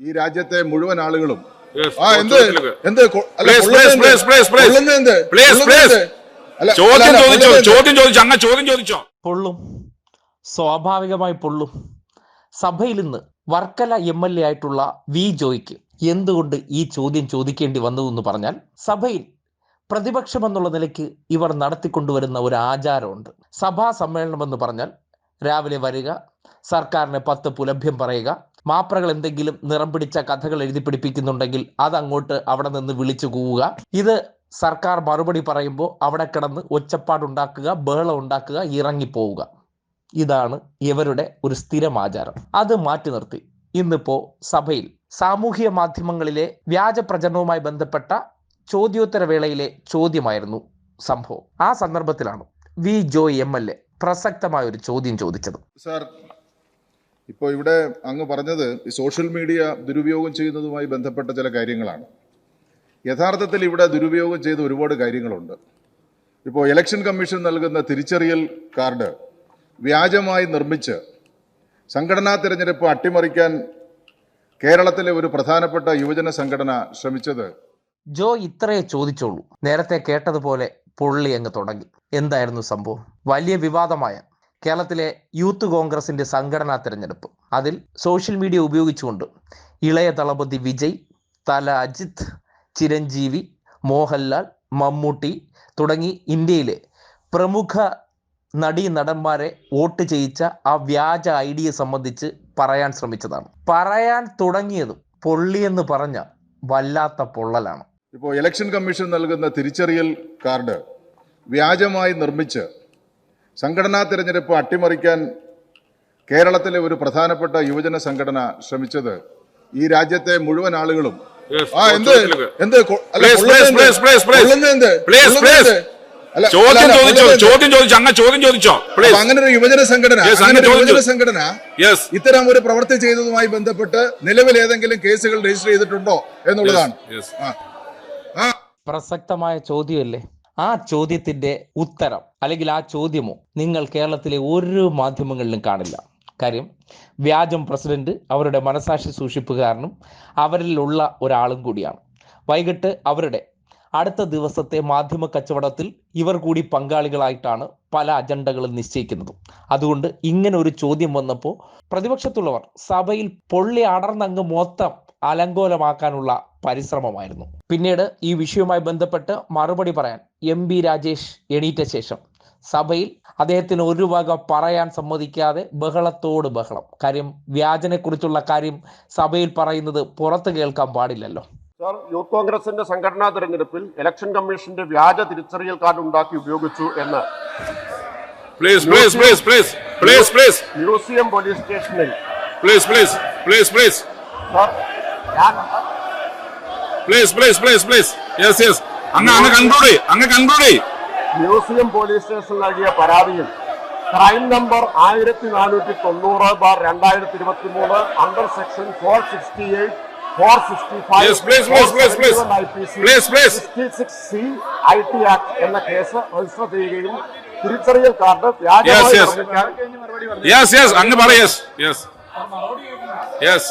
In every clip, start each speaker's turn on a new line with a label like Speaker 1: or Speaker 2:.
Speaker 1: ഈ രാജ്യത്തെ മുഴുവൻ ആളുകളും. ആ എന്ത്? എന്ത്?
Speaker 2: ചോദ്യം ചോദിച്ചോ? ചോദ്യം ചോദിച്ചോ? അങ്ങ ചോദ്യം ചോദിച്ചോ?
Speaker 3: പൊള്ളും. സ്വാഭാവികമായി പൊള്ളും. സഭയിൽ നിന്ന് വർക്കല എം എൽ എ ആയിട്ടുള്ള വി ജോയ്ക്ക് എന്തുകൊണ്ട് ഈ ചോദ്യം ചോദിക്കേണ്ടി വന്നു എന്ന് പറഞ്ഞാൽ സഭയിൽ പ്രതിപക്ഷം എന്നുള്ള നിലയ്ക്ക് ഇവർ നടത്തിക്കൊണ്ടുവരുന്ന ഒരു ആചാരമുണ്ട്. സഭാ സമ്മേളനം എന്ന് പറഞ്ഞാൽ രാവിലെ വരിക സർക്കാരിന് പത്ത് പുലഭ്യം പറയുക മാപ്രകൾ എന്തെങ്കിലും നിറം പിടിച്ച കഥകൾ എഴുതി പിടിപ്പിക്കുന്നുണ്ടെങ്കിൽ അത് അങ്ങോട്ട് അവിടെ നിന്ന് വിളിച്ചു കൂവുക. ഇത് സർക്കാർ മറുപടി പറയുമ്പോൾ അവിടെ കിടന്ന് ഒച്ചപ്പാടുണ്ടാക്കുക ബഹളം ഉണ്ടാക്കുക ഇറങ്ങിപ്പോവുക. ഇതാണ് ഇവരുടെ ഒരു സ്ഥിരം ആചാരം അത് മാറ്റി നിർത്തി. ഇന്നിപ്പോ സഭയിൽ സാമൂഹ്യ മാധ്യമങ്ങളിലെ വ്യാജ പ്രചരണവുമായി ബന്ധപ്പെട്ട ചോദ്യോത്തര വേളയിലെ ചോദ്യമായിരുന്നു സംഭവം. ആ സന്ദർഭത്തിലാണ് V Joy M L A പ്രസക്തമായ ഒരു ചോദ്യം ചോദിച്ചത്.
Speaker 1: സാർ ഇപ്പോൾ ഇവിടെ അങ്ങ് പറഞ്ഞത് ഈ സോഷ്യൽ മീഡിയ ദുരുപയോഗം ചെയ്യുന്നതുമായി ബന്ധപ്പെട്ട ചില കാര്യങ്ങളാണ്. യഥാർത്ഥത്തിൽ ഇവിടെ ദുരുപയോഗം ചെയ്ത ഒരുപാട് കാര്യങ്ങളുണ്ട്. ഇപ്പോൾ ഇലക്ഷൻ കമ്മീഷൻ നൽകുന്ന തിരിച്ചറിയൽ കാർഡ് വ്യാജമായി നിർമ്മിച്ച് സംഘടനാ തിരഞ്ഞെടുപ്പ് അട്ടിമറിക്കാൻ കേരളത്തിലെ ഒരു പ്രധാനപ്പെട്ട യുവജന സംഘടന ശ്രമിച്ചത്
Speaker 3: ജോ ഇത്രയേ ചോദിച്ചോളൂ. നേരത്തെ കേട്ടതുപോലെ പൊള്ളി അങ്ങ് തുടങ്ങി. എന്തായിരുന്നു സംഭവം? വലിയ വിവാദമായ കേരളത്തിലെ യൂത്ത് കോൺഗ്രസിന്റെ സംഘടനാ തിരഞ്ഞെടുപ്പ്. അതിൽ സോഷ്യൽ മീഡിയ ഉപയോഗിച്ചുകൊണ്ട് ഇളയ തളപതി വിജയ് തല അജിത് ചിരഞ്ജീവി മോഹൻലാൽ മമ്മൂട്ടി തുടങ്ങി ഇന്ത്യയിലെ പ്രമുഖ നടീ നടന്മാരെ വോട്ട് ചെയ്യിച്ച ആ വ്യാജ ഐഡിയെ സംബന്ധിച്ച് പറയാൻ ശ്രമിച്ചതാണ്. പറയാൻ തുടങ്ങിയതും പൊള്ളിയെന്ന് പറഞ്ഞ വല്ലാത്ത പൊള്ളലാണ്.
Speaker 1: ഇപ്പോൾ ഇലക്ഷൻ കമ്മീഷൻ നൽകുന്ന തിരിച്ചറിയൽ കാർഡ് വ്യാജമായി നിർമ്മിച്ച് സംഘടനാ തിരഞ്ഞെടുപ്പ് അട്ടിമറിക്കാൻ കേരളത്തിലെ ഒരു പ്രധാനപ്പെട്ട യുവജന സംഘടന ശ്രമിച്ചത് ഈ രാജ്യത്തെ മുഴുവൻ ആളുകളും. ആ എന്ത്? എന്ത്?
Speaker 2: ചോദ്യം ചോദിച്ചോ? ചോദ്യം ചോദിച്ചോ? അങ്ങനെ ചോദ്യം ചോദിച്ചോ?
Speaker 1: അങ്ങനെ ഒരു യുവജന സംഘടന യുവജന സംഘടന ഇത്തരം ഒരു പ്രവൃത്തി ചെയ്തതുമായി ബന്ധപ്പെട്ട് നിലവിൽ ഏതെങ്കിലും കേസുകൾ രജിസ്റ്റർ ചെയ്തിട്ടുണ്ടോ എന്നുള്ളതാണ്.
Speaker 3: പ്രസക്തമായ ചോദ്യമല്ലേ? ആ ചോദ്യത്തിന്റെ ഉത്തരം അല്ലെങ്കിൽ ആ ചോദ്യമോ നിങ്ങൾ കേരളത്തിലെ ഒരു മാധ്യമങ്ങളിലും കാണില്ല. കാര്യം വ്യാജം പ്രസിഡന്റ് അവരുടെ മനസാക്ഷി സൂക്ഷിപ്പുകാരനും അവരിലുള്ള ഒരാളും കൂടിയാണ്. വൈകിട്ട് അവരുടെ അടുത്ത ദിവസത്തെ മാധ്യമ കച്ചവടത്തിൽ ഇവർ കൂടി പങ്കാളികളായിട്ടാണ് പല അജണ്ടകളും നിശ്ചയിക്കുന്നത്. അതുകൊണ്ട് ഇങ്ങനെ ഒരു ചോദ്യം വന്നപ്പോൾ പ്രതിപക്ഷത്തുള്ളവർ സഭയിൽ പൊള്ളി അടർന്നങ്ങ് മൊത്തം അലങ്കോലമാക്കാനുള്ള പരിശ്രമമായിരുന്നു. പിന്നീട് ഈ വിഷയവുമായി ബന്ധപ്പെട്ട് മറുപടി പറയാൻ എം ബി രാജേഷ് എണീറ്റ ശേഷം സഭയിൽ അദ്ദേഹത്തിന് ഒരു വക പറയാൻ സമ്മതിക്കാതെ ബഹളത്തോട് ബഹളം. കാര്യം വ്യാജനെ കുറിച്ചുള്ള കാര്യം സഭയിൽ പറയുന്നത് പുറത്ത് കേൾക്കാൻ പാടില്ലല്ലോ.
Speaker 4: സാർ യൂത്ത് കോൺഗ്രസിന്റെ സംഘടനാ തെരഞ്ഞെടുപ്പിൽ ഇലക്ഷൻ കമ്മീഷന്റെ വ്യാജ തിരിച്ചറിയൽ കാർഡ് ഉണ്ടാക്കി ഉപയോഗിച്ചു എന്ന്.
Speaker 2: Please please please please please please
Speaker 4: museum police സ്റ്റേഷനിൽ.
Speaker 2: Please please please please
Speaker 4: sir
Speaker 2: please please please please yes yes അങ്ങ് അങ്ങ് കൺക്ലൂഡ് അങ്ങ് കൺക്ലൂഡ്
Speaker 4: മ്യൂസിയം പോലീസ് സ്റ്റേഷനിൽ നൽകിയ പരാതിയിൽ ക്രൈം നമ്പർ ആയിരത്തി നാനൂറ്റി തൊണ്ണൂറ് ബാർ രണ്ടായിരത്തി ഇരുപത്തി മൂന്ന് under section four sixty eight four sixty
Speaker 2: five.
Speaker 4: Sixty six C I T act എന്ന കേസ് രജിസ്റ്റർ ചെയ്യുകയും തിരിച്ചറിയൽ കാർഡ് വ്യാജമായി
Speaker 2: yes. യെസ് യെസ് അങ്ങ് പറ യെസ് യെസ് യെസ്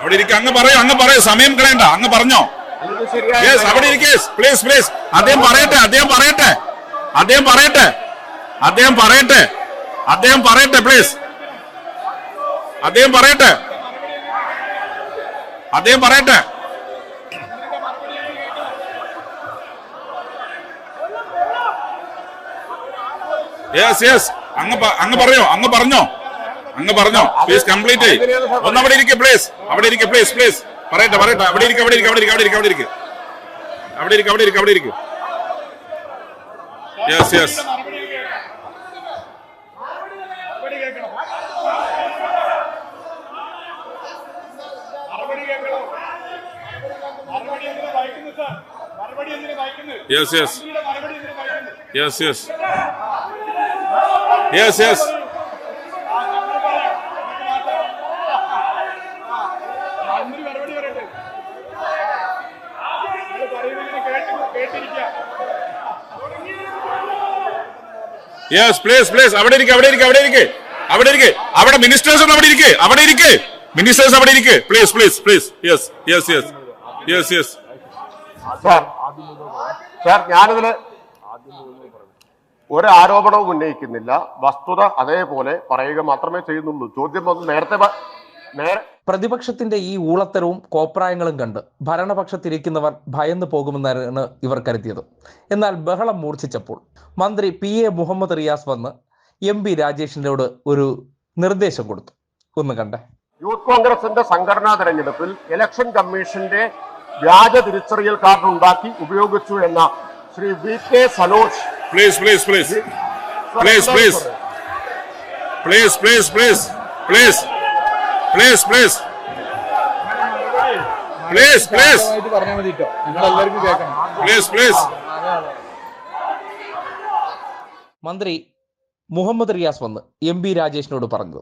Speaker 2: അവിടെ ഇരിക്കുക അങ്ങ് പറയൂ അങ്ങ് പറയൂ സമയം കളയണ്ട അങ്ങ് പറഞ്ഞോ. യെസ് അവിടെ ഇരിക്കേ പ്ലീസ് പ്ലീസ് അദ്ദേഹം പറയട്ടെ അദ്ദേഹം പറയട്ടെ. അദ്ദേഹം പറയട്ടെ അദ്ദേഹം പറയട്ടെ അദ്ദേഹം പറയട്ടെ പ്ലീസ് അദ്ദേഹം പറയട്ടെ. അദ്ദേഹം പറയട്ടെ. യെസ് യെസ് അങ്ങ് അങ്ങ് പറയോ അങ്ങ് പറഞ്ഞോ. അങ്ങ് പറഞ്ഞോ. പ്ലീസ് കംപ്ലീറ്റ് ആയി ഒന്ന് അവിടെ ഇരിക്കെ പ്ലീസ് അവിടെ ഇരിക്കെ പ്ലീസ് പ്ലീസ് പറയട്ടെ പറയട്ടെ. അവിടെ ഇരിക്കും അവിടെ ഇരിക്കും അവിടെ ഇരിക്കും അവിടെ ഇരിക്കും അവിടെ ഇരിക്കും. അവിടെ ഇരിക്കും അവിടെ ഇരിക്കും അവിടെ ഇരിക്കും. Yes yes yes yes yes yes yes yes yes please please അവിടെ ഇരിക്കെ അവിടെ ഇരിക്കെ അവിടെ ഇരിക്കെ. അവിടെ ഇരിക്കെ. അവിടെ മിനിസ്റ്റേഴ്സ് അവിടെ ഇരിക്കെ. അവിടെ ഇരിക്കെ. മിനിസ്റ്റേഴ്സ് അവിടെ ഇരിക്കെ. Please please please yes yes yes yes yes
Speaker 4: sir ഞാനിതിൽ ഒരു ആരോപണവും ഉന്നയിക്കുന്നില്ല. വസ്തുത അതേപോലെ പറയുക മാത്രമേ ചെയ്യുന്നുള്ളൂ. ചോദ്യം വന്ന് നേരത്തെ നേരെ
Speaker 3: പ്രതിപക്ഷത്തിന്റെ ഈ ഊളത്തരവും കോപ്രായങ്ങളും കണ്ട് ഭരണപക്ഷത്തിരിക്കുന്നവർ ഭയന്നു പോകുമെന്നാണ് ഇവർ കരുതിയത്. എന്നാൽ ബഹളം മൂർച്ഛിച്ചപ്പോൾ മന്ത്രി പി എ മുഹമ്മദ് റിയാസ് വന്ന് എം പി രാജേഷിനോട് ഒരു നിർദ്ദേശം കൊടുത്തു. ഒന്ന് കണ്ടേ.
Speaker 4: യൂത്ത് കോൺഗ്രസിന്റെ സംഘടനാ തെരഞ്ഞെടുപ്പിൽ ഇലക്ഷൻ കമ്മീഷന്റെ വ്യാജ തിരിച്ചറിയൽ കാർഡ് ഉണ്ടാക്കി ഉപയോഗിച്ചു എന്ന Shri V K Sanoj.
Speaker 2: Please please please please please please please please please please please please please
Speaker 5: പറഞ്ഞാൽ മതി കേട്ടോ ഞങ്ങളെല്ലാവർക്കും കേൾക്കണം
Speaker 2: പ്ലീസ് പ്ലീസ്
Speaker 3: മന്ത്രി മുഹമ്മദ് റിയാസ് വന്ന് എം പി രാജേഷിനോട് പറഞ്ഞു.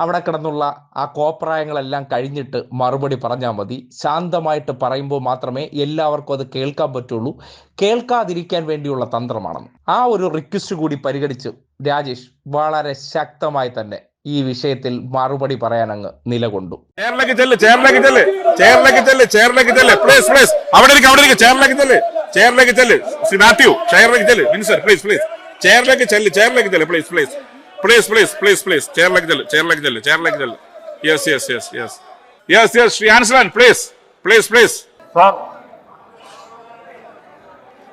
Speaker 3: അവിടെ കിടന്നുള്ള ആ കോപ്രായങ്ങളെല്ലാം കഴിഞ്ഞിട്ട് മറുപടി പറഞ്ഞാൽ മതി. ശാന്തമായിട്ട് പറയുമ്പോൾ മാത്രമേ എല്ലാവർക്കും അത് കേൾക്കാൻ പറ്റുള്ളൂ. കേൾക്കാതിരിക്കാൻ വേണ്ടിയുള്ള തന്ത്രമാണെന്ന്. ആ ഒരു റിക്വസ്റ്റ് കൂടി പരിഗണിച്ച് രാജേഷ് വളരെ ശക്തമായി തന്നെ ഈ വിഷയത്തിൽ മറുപടി പറയാൻ അങ്ങ് നിലകൊണ്ടു.
Speaker 2: ചെയറിലേക്ക് ചെല്ല് ചെയറിലേക്ക് ചെല്ല് ചെയറിലേക്ക് ചെല്ല് ചെയറിലേക്ക് ചെല്ല്. പ്ലീസ് പ്ലീസ് അവിടെ ഇരിക്കും അവിടെ ഇരിക്കും. ചെയറിലേക്ക് ചെല്ല് ചെയറിലേക്ക് ചെല്ല്. ശ്രീ മാത്യു ചെയറിലേക്ക് ചെല്ല്. മിനിസ്റ്റർ പ്ലീസ് പ്ലീസ് ചെയറിലേക്ക് ചെല്ല് ചെയറിലേക്ക് ചെല്ല്. Please please please please please please ചെയറിലേക്ക് ചെല്ല് ചെയറിലേക്ക് ചെല്ല് ചെയറിലേക്ക് ചെല്ല്. Yes yes yes yes yes yes Shri Anslan please please please
Speaker 4: sir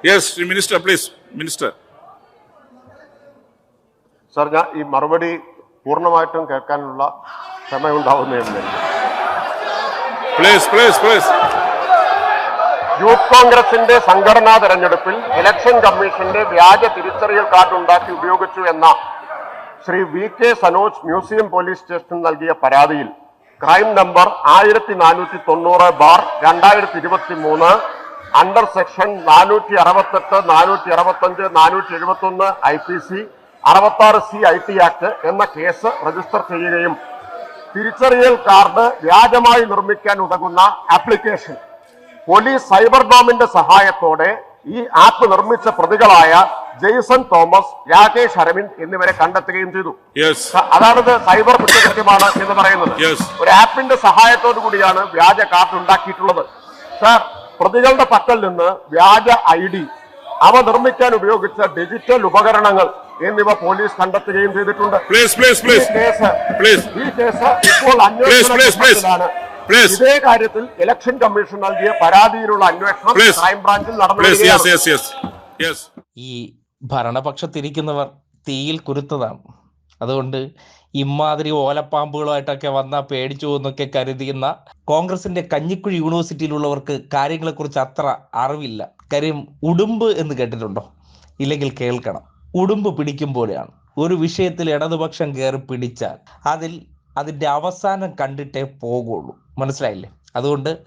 Speaker 2: yes Shri minister please minister
Speaker 4: sir ഞാൻ ഈ മറുപടി പൂർണമായിട്ടും കേൾക്കാനുള്ള ക്ഷമയുണ്ടാവുന്നതെന്ന്
Speaker 2: പ്ലീസ് പ്ലീസ് പ്ലീസ്
Speaker 4: യൂത്ത് കോൺഗ്രസിന്റെ സംഘടനാ തെരഞ്ഞെടുപ്പിൽ ഇലക്ഷൻ കമ്മീഷന്റെ വ്യാജ തിരിച്ചറിയൽ കാർഡ് ഉണ്ടാക്കി ഉപയോഗിച്ചു എന്ന Shri V K Sanoj museum police station നൽകിയ പരാതിയിൽ ക്രൈം നമ്പർ ആയിരത്തി നാനൂറ്റി തൊണ്ണൂറ് ബാർ രണ്ടായിരത്തി ഇരുപത്തി മൂന്ന് അണ്ടർ സെക്ഷൻ നാനൂറ്റി അറുപത്തെട്ട് നാനൂറ്റി അറുപത്തഞ്ച് നാനൂറ്റി എഴുപത്തൊന്ന് ഐ പി സി അറുപത്തി ആറ് സി ഐ ടി ആക്ട് എന്ന കേസ് രജിസ്റ്റർ ചെയ്യുകയും തിരിച്ചറിയൽ കാർഡ് വ്യാജമായി നിർമ്മിക്കാൻ ഉതകുന്ന ആപ്ലിക്കേഷൻ. പോലീസ് സൈബർ ഡോമിന്റെ സഹായത്തോടെ ഈ ആപ്പ് നിർമ്മിച്ച പ്രതികളായ ജെയ്സൺ തോമസ് രാകേഷ് അരവിന്ദ് എന്നിവരെ കണ്ടെത്തുകയും ചെയ്തു. അതാണ് അതാണിത് സൈബർ കുറ്റകൃത്യമാണ് എന്ന് പറയുന്നത്. ഒരു ആപ്പിന്റെ സഹായത്തോടു കൂടിയാണ് വ്യാജ കാർഡ് ഉണ്ടാക്കിയിട്ടുള്ളത്. സാർ പ്രതികളുടെ പക്കൽ നിന്ന് വ്യാജ ഐ ഡി അവ നിർമ്മിക്കാൻ ഉപയോഗിച്ച ഡിജിറ്റൽ ഉപകരണങ്ങൾ എന്നിവ പോലീസ് കണ്ടെത്തുകയും ചെയ്തിട്ടുണ്ട്. ഈ കേസ് ഈ കേസ് ഇപ്പോൾ. ഇതേ കാര്യത്തിൽ ഇലക്ഷൻ കമ്മീഷൻ നൽകിയ പരാതിയിലുള്ള അന്വേഷണം. ക്രൈംബ്രാഞ്ചിൽ നടന്നു
Speaker 3: ഈ ഭരണപക്ഷത്തിരിക്കുന്നവർ തീയിൽ കുരുത്തതാണ്. അതുകൊണ്ട് ഇമാതിരി ഓലപ്പാമ്പുകളുമായിട്ടൊക്കെ വന്നാൽ പേടിച്ചു എന്നൊക്കെ കരുതിയുന്ന കോൺഗ്രസിന്റെ കഞ്ഞിക്കുഴി യൂണിവേഴ്സിറ്റിയിലുള്ളവർക്ക് കാര്യങ്ങളെക്കുറിച്ച് അത്ര അറിവില്ല. കാര്യം ഉടുമ്പ് എന്ന് കേട്ടിട്ടുണ്ടോ? ഇല്ലെങ്കിൽ കേൾക്കണം. ഉടുമ്പ് പിടിക്കും പോലെയാണ്. ഒരു വിഷയത്തിൽ ഇടതുപക്ഷം കയറി പിടിച്ചാൽ അതിൽ അതിന്റെ അവസാനം കണ്ടിട്ടേ പോകുള്ളൂ. മനസ്സിലായില്ലേ? അതുകൊണ്ട്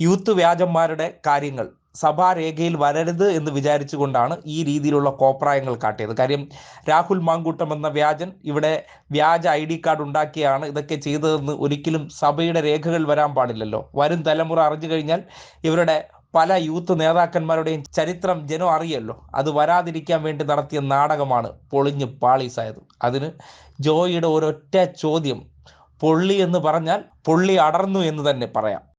Speaker 3: യൂത്ത് വ്യാജന്മാരുടെ കാര്യങ്ങൾ സഭാരേഖയിൽ വരരുത് എന്ന് വിചാരിച്ചുകൊണ്ടാണ് ഈ രീതിയിലുള്ള കോപ്രായങ്ങൾ കാട്ടിയത്. കാര്യം രാഹുൽ മാങ്കൂട്ടം എന്ന വ്യാജൻ ഇവിടെ വ്യാജ ഐ ഡി കാർഡ് ഉണ്ടാക്കിയാണ് ഇതൊക്കെ ചെയ്തതെന്ന് ഒരിക്കലും സഭയുടെ രേഖകൾ വരാൻ പാടില്ലല്ലോ. വരും തലമുറ അറിഞ്ഞു കഴിഞ്ഞാൽ ഇവരുടെ പല യൂത്ത് നേതാക്കന്മാരുടെയും ചരിത്രം ജനം അറിയല്ലോ. അത് വരാതിരിക്കാൻ വേണ്ടി നടത്തിയ നാടകമാണ് പൊളിഞ്ഞ് പാളീസായത്. അതിന് ജോയിയുടെ ഒരൊറ്റ ചോദ്യം പൊള്ളി എന്ന് പറഞ്ഞാൽ പൊള്ളി അടർന്നു എന്ന് തന്നെ പറയാം.